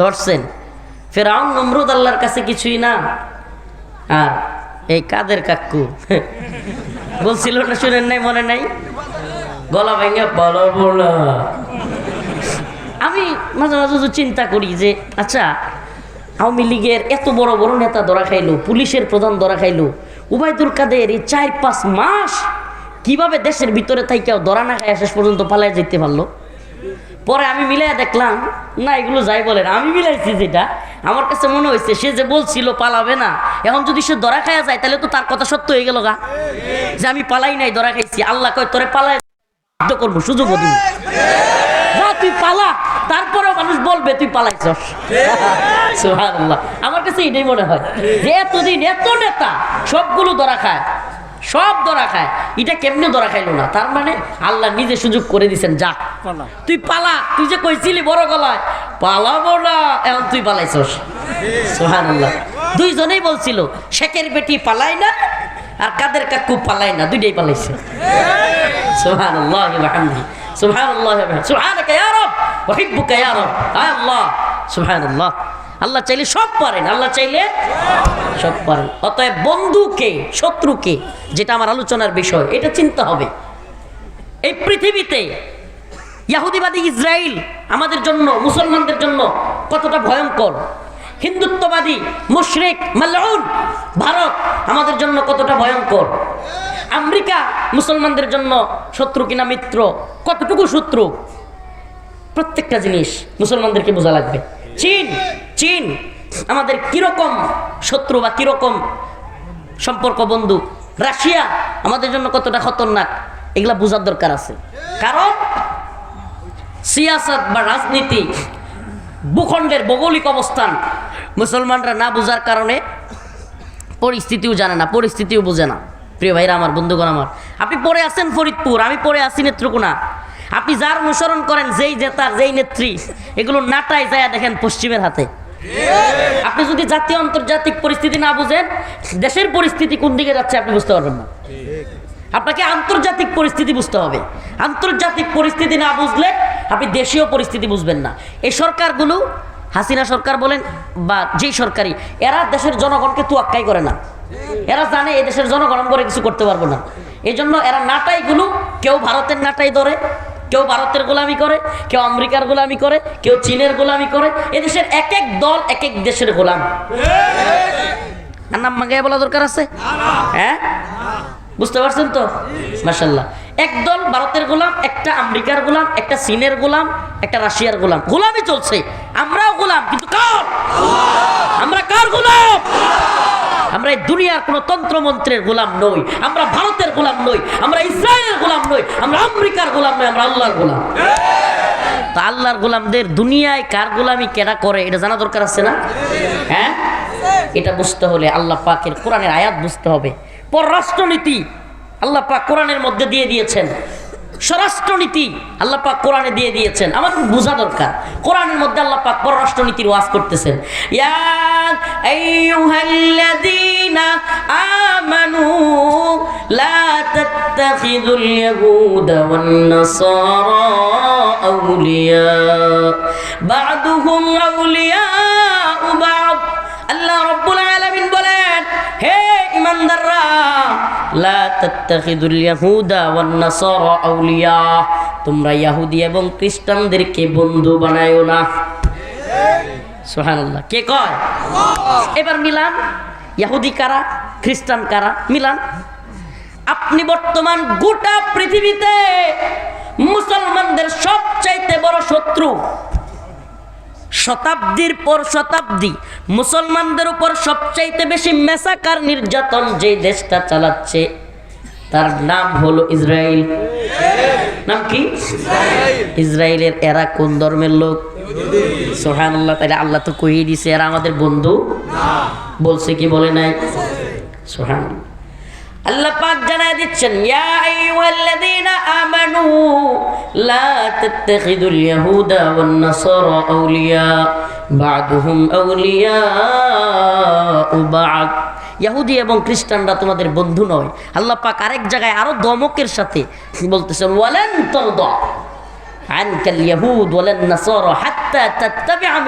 ধরছেন। ফেরাউন, নমরুদ আল্লাহর কাছে কিছুই না। আর এই কাদের কাকু? বলছিল না, শুনেন নাই, মনে নাই? গলা ভেঙে আমি মাঝে মাঝে চিন্তা করি যে আচ্ছা আওয়ামী লীগের এত বড় বড় নেতা ধরা খাইলো, পুলিশের প্রধান ধরা খাইলো, উবায়দুল কাদের এই চার পাঁচ মাস কীভাবে দেশের ভিতরে থাইকেও ধরা না খায় শেষ পর্যন্ত পালায় যেতে পারল? পরে আমি মিলাই দেখলাম, না, এগুলো যাই বলেন। আমি মিলাইছি যেটা। আমার কাছে মনে হয়েছে, সে যে বলছিল পালাবে না। এখন যদি সে ধরা খায়া যায়, তাহলে তো তার কথা সত্য হয়ে গেল গা। যে আমি পালাই নাই ধরা খাইছি। আল্লাহ কয়, তোরে পালাই বাধ্য করব সুযোগ দিন যা, তুই পালা। তারপরেও মানুষ বলবে, তুই পালাইছস। আমার কাছে এটাই মনে হয় যে এতদিন এত নেতা, সবগুলো ধরা খায়। সব ধরা খায়। এটা কেমনে ধরা খাইলো না? তার মানে আল্লাহ নিজে সুযোগ করে দিছেন যা তুই পালা, তুই যে কইছিলি বড় গলায়। পালাবো না, এখন তুই পালাইছস। সুবহানাল্লাহ। দুইজনেই বলছিল, শেখের বেটি পালাই না, আর কাদের কাকু পালাই না। দুইটাই পালাইছে। বিহামদিহি সুবহানাল্লাহ সুবহানাকা ইয়া রব, ওয়া হিব্বুকা ইয়া রব। আয় আল্লাহ। সুবহানাল্লাহ। আল্লাহ চাইলে সব পারেন, আল্লাহ চাইলে সব পারেন। অতএব বন্ধুকে, শত্রুকে, যেটা আমার আলোচনার বিষয়, এটা চিন্তা হবে। এই পৃথিবীতে ইয়াহুদিবাদী ইসরায়েল আমাদের জন্য, মুসলমানদের জন্য কতটা ভয়ঙ্কর। হিন্দুত্ববাদী মুশরিক মাল্লাউন ভারত আমাদের জন্য কতটা ভয়ঙ্কর। আমেরিকা মুসলমানদের জন্য শত্রু কিনা মিত্র, কতটুকু শত্রু? প্রত্যেকটা জিনিস মুসলমানদেরকে বোঝা লাগবে। চীন চীন আমাদের কীরকম শত্রু বা কীরকম সম্পর্ক বন্ধু? রাশিয়া আমাদের জন্য কতটা খতরনাক? এগুলা বোঝার দরকার আছে। কারণ সিয়াসত বা রাজনীতি, ভূখণ্ডের ভৌগোলিক অবস্থান মুসলমানরা না বোঝার কারণে পরিস্থিতিও জানে না, পরিস্থিতিও বোঝে না। প্রিয় ভাইরা আমার, বন্ধুগণ আমার, আপনি পড়ে আছেন ফরিদপুর, আমি পড়ে আছি নেত্রকোনা। আপনি যার অনুসরণ করেন, যেই জেতার যেই নেত্রী, এগুলো নাটায় যায় দেখেন পশ্চিমের হাতে। আপনি যদি জাতীয় আন্তর্জাতিক পরিস্থিতি না বুঝেন, দেশের পরিস্থিতি কোন দিকে যাচ্ছে আপনি বুঝতে পারবেন না। আপনাকে আন্তর্জাতিক পরিস্থিতি বুঝতে হবে। আন্তর্জাতিক পরিস্থিতি না বুঝলে আপনি দেশীয় পরিস্থিতি বুঝবেন না। এই সরকারগুলো হাসিনা সরকার বলেন বা যেই সরকারি এরা দেশের জনগণকে তুয়াক্কাই করে না। এরা জানে এই দেশের জনগণ করে কিছু করতে পারব না। এই জন্য এরা নাটাইগুলো কেউ ভারতের নাটাই ধরে কেউ ভারতের গোলামি করে কেউ আমেরিকার গোলামি করে কেউ চীনের গোলামি করে। এদেশের এক এক দল এক এক দেশের গোলাম। আর নাম মাঙ্গাই বলা দরকার আছে? হ্যাঁ? বুঝতে পারছেন তো? মাসাল্লাহ একদল ভারতের গোলাম, একটা আমেরিকার গোলাম, একটা চীনের গোলাম, একটা রাশিয়ার গোলাম। গোলামই চলছে। আমরাও গোলাম, কিন্তু কার? আমরা কার গোলাম? আমরা এই দুনিয়ার কোন তন্ত্রমন্ত্রের গোলাম নই। আমরা ভারতের গোলাম নই। আমরা ইসরায়েলের গোলাম নই। আমরা আমেরিকার গোলাম নই, আমরা আল্লাহর গোলাম। তো আল্লাহর গোলামদের দুনিয়ায় কার গোলামি কেনা করে, এটা জানা দরকার আছে না? হ্যাঁ? এটা বুঝতে হলে আল্লাহ পাকের কোরআনের আয়াত বুঝতে হবে। পররাষ্ট্রনীতি আল্লাহ পাক কোরআনের মধ্যে দিয়ে দিয়েছেন। স্বরাষ্ট্রনীতি আল্লাহ পাক কোরআনে দিয়ে দিয়েছেন। আমাদের বোঝা দরকার। কোরআনের মধ্যে আল্লাহ পাক পররাষ্ট্রনীতির ওয়াজ করতেছেন। আমানু লা আউলিয়া। বা'দুহুম আউলিয়া লা তাত্তাখিদুল ইয়াহুদা ওয়ান নাসারা আউলিয়া। তোমরা ইহুদি এবং খ্রিস্টানদেরকে বন্ধু বানায়ো না। সুবহানাল্লাহ। কে কয়? এবার মিলান। ইহুদি কারা? খ্রিস্টান কারা? মিলান। আপনি বর্তমান গোটা পৃথিবীতে মুসলমানদের সবচাইতে বড় শত্রু। শতাব্দীর পর শতাব্দী, মুসলমানদের উপর সবচাইতে বেশি মেসাকার নির্যাতন যে দেশটা চালাচ্ছে, তার নাম হলো ইসরায়েল। নাম কি? ইসরায়েলের এরা কোন ধর্মের লোক? সোহান আল্লাহ তাহলে আল্লাহ তো কহিয়ে দিছে, এরা আমাদের বন্ধু? বলছে কি বলে নাই? সোহান আল্লাহ পাক দিচ্ছেন, ইয়া আইয়ুহাল্লাযীনা আমানু, লা এবং খ্রিস্টানরা তোমাদের বন্ধু নয়। আল্লাহ পাক আরেক জায়গায় আরও দমকের সাথে বলতেছেন, ওয়ালান তারদা আনকাল ইয়াহুদ ওয়ালান নাসারা হাত্তা তাত্তাবি'a